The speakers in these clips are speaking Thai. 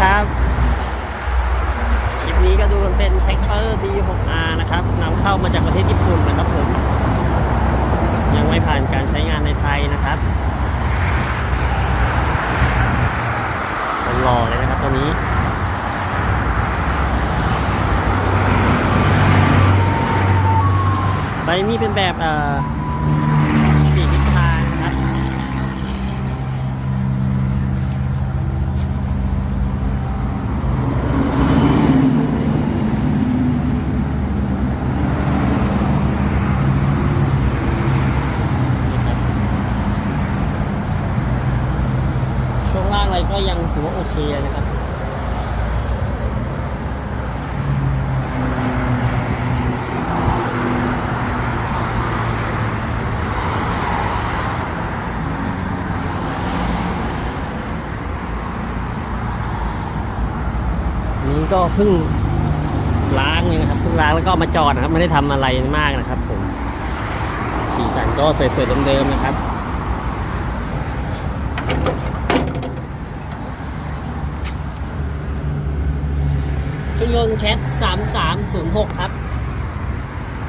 ครับ คลิปนี้ก็ดูมันเป็นแท็กเตอร์ D6R นะครับนำเข้ามาจากประเทศญี่ปุ่นนะครับผม ยังไม่ผ่านการใช้งานในไทยนะครับหล่อเลยนะครับตัวนี้ใบมีดเป็นแบบอ่อสี่ทิศทางนะครับ ช่วงล่าง อะไรก็ยังถือว่าโอเคนะครับนี้ก็เพิ่งล้างเลยนะครับเพิ่งล้างแล้วก็มาจอดนะครับ ไม่ได้ทำอะไรมากนะครับผมสีสันก็สวยๆเดิมๆนะครับ รื่องยนต์แชท3306 ครับ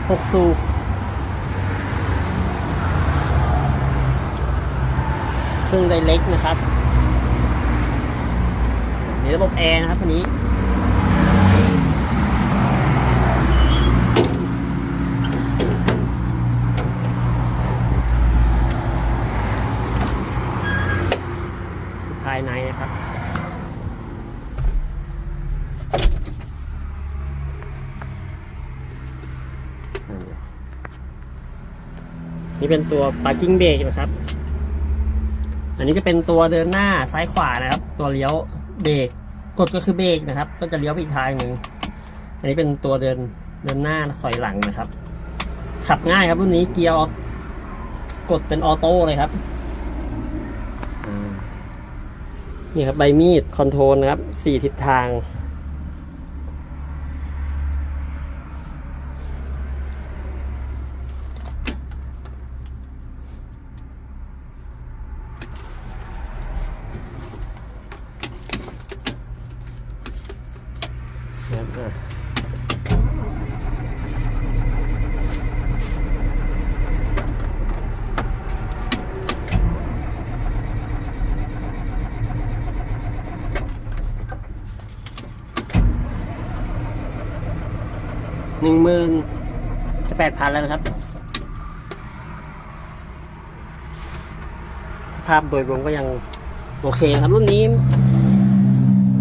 6 สูบ เครื่องไดเล็กนะครับ มีระบบแอร์นะครับคันนี้ภายในนะครับ นี่เป็นตัว parking brake นะครับ อันนี้จะเป็นตัวเดินหน้าซ้ายขวานะครับ ตัวเลี้ยวเบรกกดก็คือเบรกนะครับ ก็จะเลี้ยวไปอีกทางหนึ่งอันนี้เป็นตัวเดินเดินหน้าถอยหลังนะครับ ขับง่ายครับรุ่นนี้เกียร์ออโกดเป็นออโต้เลยครับนี่ครับใบมีดคอนโทรลนะครับสี่ทิศทาง นะครับหนึ่งหมื่นจะแปดพันแล้วนะครับ สภาพโดยรวมก็ยังโอเคนะครับ รุ่นนี้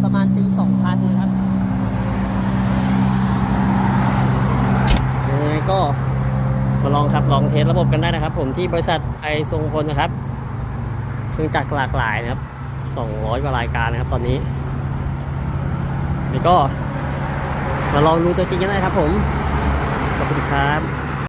ประมาณปีสองพันนะครับ ยังไงก็มา ลองครับลองเทสระบบกันได้นะครับ ผมที่บริษัทไอทรงพลนะครับเครื่องจักรหลากหลายนะครับ200กว่ารายการนะครับ ตอนนี้แล้วก็มาลองดูตัวจริงกันได้ครับผมขอบคุณครับ